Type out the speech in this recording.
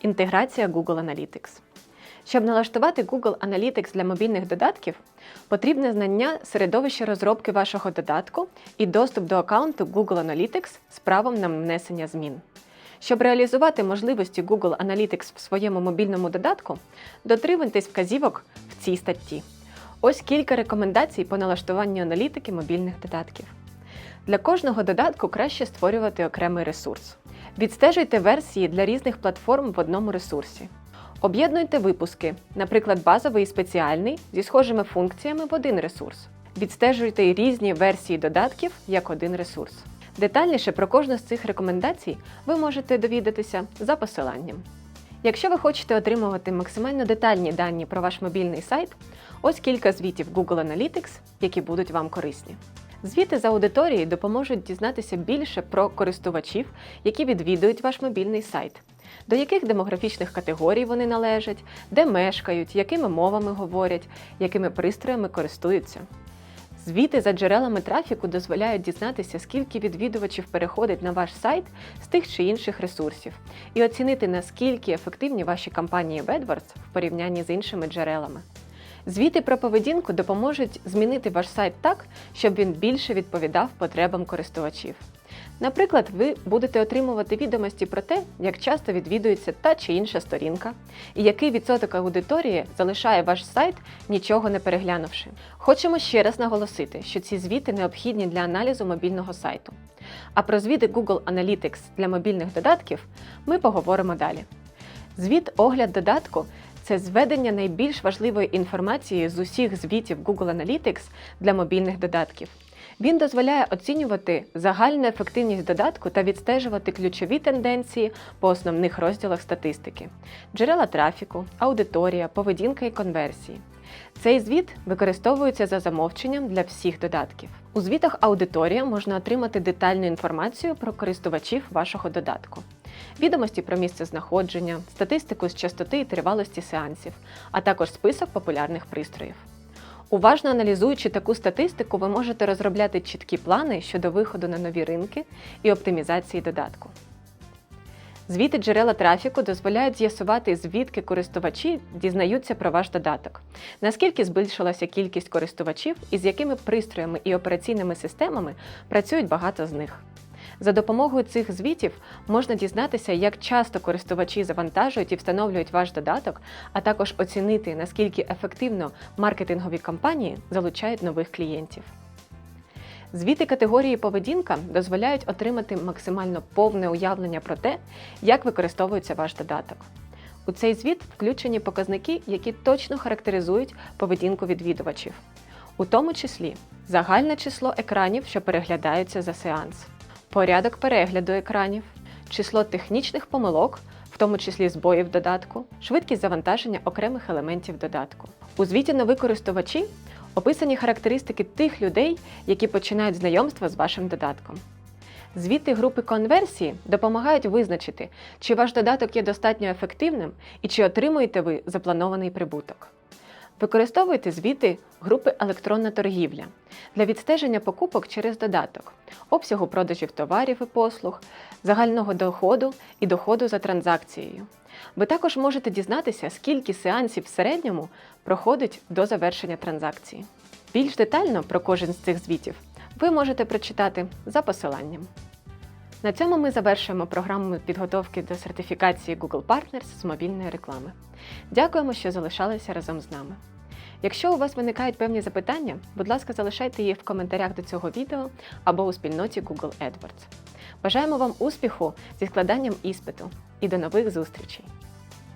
Інтеграція Google Analytics. Щоб налаштувати Google Analytics для мобільних додатків, потрібне знання середовища розробки вашого додатку і доступ до аккаунту Google Analytics з правом на внесення змін. Щоб реалізувати можливості Google Analytics в своєму мобільному додатку, дотримуйтесь вказівок в цій статті. Ось кілька рекомендацій по налаштуванню аналітики мобільних додатків. Для кожного додатку краще створювати окремий ресурс. Відстежуйте версії для різних платформ в одному ресурсі. Об'єднуйте випуски, наприклад, базовий і спеціальний, зі схожими функціями в один ресурс. Відстежуйте різні версії додатків як один ресурс. Детальніше про кожну з цих рекомендацій ви можете довідатися за посиланням. Якщо ви хочете отримувати максимально детальні дані про ваш мобільний сайт, ось кілька звітів Google Analytics, які будуть вам корисні. Звіти з аудиторії допоможуть дізнатися більше про користувачів, які відвідують ваш мобільний сайт, до яких демографічних категорій вони належать, де мешкають, якими мовами говорять, якими пристроями користуються. Звіти за джерелами трафіку дозволяють дізнатися, скільки відвідувачів переходить на ваш сайт з тих чи інших ресурсів, і оцінити, наскільки ефективні ваші кампанії AdWords в порівнянні з іншими джерелами. Звіти про поведінку допоможуть змінити ваш сайт так, щоб він більше відповідав потребам користувачів. Наприклад, ви будете отримувати відомості про те, як часто відвідується та чи інша сторінка, і який відсоток аудиторії залишає ваш сайт, нічого не переглянувши. Хочемо ще раз наголосити, що ці звіти необхідні для аналізу мобільного сайту. А про звіти Google Analytics для мобільних додатків ми поговоримо далі. Звіт огляд додатку це зведення найбільш важливої інформації з усіх звітів Google Analytics для мобільних додатків. Він дозволяє оцінювати загальну ефективність додатку та відстежувати ключові тенденції по основних розділах статистики: джерела трафіку, аудиторія, поведінка і конверсії. Цей звіт використовується за замовченням для всіх додатків. У звітах аудиторія можна отримати детальну інформацію про користувачів вашого додатку, відомості про місце знаходження, статистику з частоти і тривалості сеансів, а також список популярних пристроїв. Уважно аналізуючи таку статистику, ви можете розробляти чіткі плани щодо виходу на нові ринки і оптимізації додатку. Звіти джерела трафіку дозволяють з'ясувати, звідки користувачі дізнаються про ваш додаток, наскільки збільшилася кількість користувачів і з якими пристроями і операційними системами працюють багато з них. За допомогою цих звітів можна дізнатися, як часто користувачі завантажують і встановлюють ваш додаток, а також оцінити, наскільки ефективно маркетингові кампанії залучають нових клієнтів. Звіти категорії поведінка дозволяють отримати максимально повне уявлення про те, як використовується ваш додаток. У цей звіт включені показники, які точно характеризують поведінку відвідувачів, у тому числі загальне число екранів, що переглядаються за сеанс, порядок перегляду екранів, число технічних помилок, в тому числі збоїв додатку, швидкість завантаження окремих елементів додатку. У звіті нові користувачі описані характеристики тих людей, які починають знайомство з вашим додатком. Звіти групи конверсії допомагають визначити, чи ваш додаток є достатньо ефективним і чи отримуєте ви запланований прибуток. Використовуйте звіти групи електронна торгівля для відстеження покупок через додаток, обсягу продажів товарів і послуг, загального доходу і доходу за транзакцією. Ви також можете дізнатися, скільки сеансів в середньому проходить до завершення транзакції. Більш детально про кожен з цих звітів ви можете прочитати за посиланням. На цьому ми завершуємо програму підготовки до сертифікації Google Partners з мобільної реклами. Дякуємо, що залишалися разом з нами. Якщо у вас виникають певні запитання, будь ласка, залишайте їх в коментарях до цього відео або у спільноті Google AdWords. Бажаємо вам успіху зі складанням іспиту і до нових зустрічей!